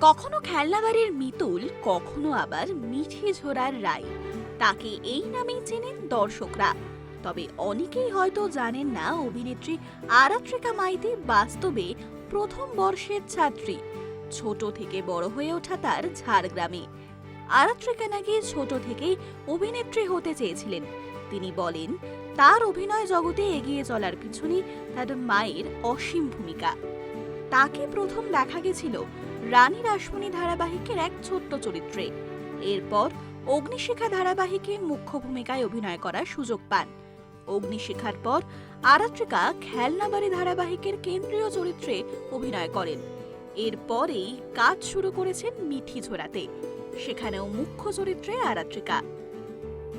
কখনো খেলনাবাড়ির মিতুল, কখনো আবার মিঠি ঝোড়ার রায় তাকে এই নামেই চেনেন দর্শকরা। তবে অনেকেই হয়তো জানেন না অভিনেত্রী আরাত্রিকা মাইতি বাস্তবে প্রথম বর্ষের ছাত্রী। ছোট থেকে বড় হয়ে ওঠা তার ঝাড়গ্রামে। আরাত্রিকা নাকি ছোট থেকেই অভিনেত্রী হতে চেয়েছিলেন। তিনি বলেন, তার অভিনয় জগতে এগিয়ে চলার পিছনে তার মায়ের অসীম ভূমিকা। তাকে প্রথম দেখা গেছিল রানী রাসমণি ধারাবাহিকের এক ছোট্ট চরিত্রে। এরপর অগ্নিশিখা ধারাবাহিকে মুখ্য ভূমিকায় অভিনয় করার সুযোগ পান। অগ্নিশিখার পর আরাত্রিকা খেলনাবাড়ি ধারাবাহিকের কেন্দ্রীয় চরিত্রে অভিনয় করেন। এরপরেই কাজ শুরু করেছেন মিঠি ঝোড়াতে সেখানেও মুখ্য চরিত্রে আরাত্রিকা।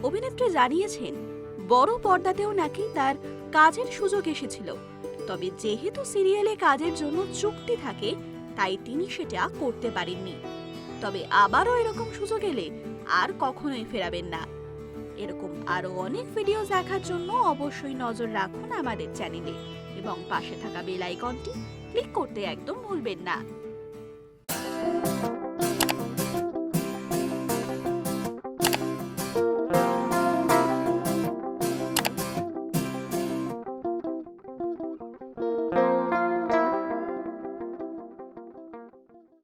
অভিনেত্রী জানিয়েছেন, বড় পর্দাতেও নাকি তার কাজের সুযোগ এসেছিল। তবে যেহেতু সিরিয়ালে কাজের জন্য চুক্তি থাকে, তাই তিনি সেটা করতে পারেননি। তবে আবারও এরকম সুযোগ এলে আর কখনোই ফেরাবেন না। এরকম আরও অনেক ভিডিও দেখার জন্য অবশ্যই নজর রাখুন আমাদের চ্যানেলে এবং পাশে থাকা বেল আইকনটি ক্লিক করতে একদম ভুলবেন না।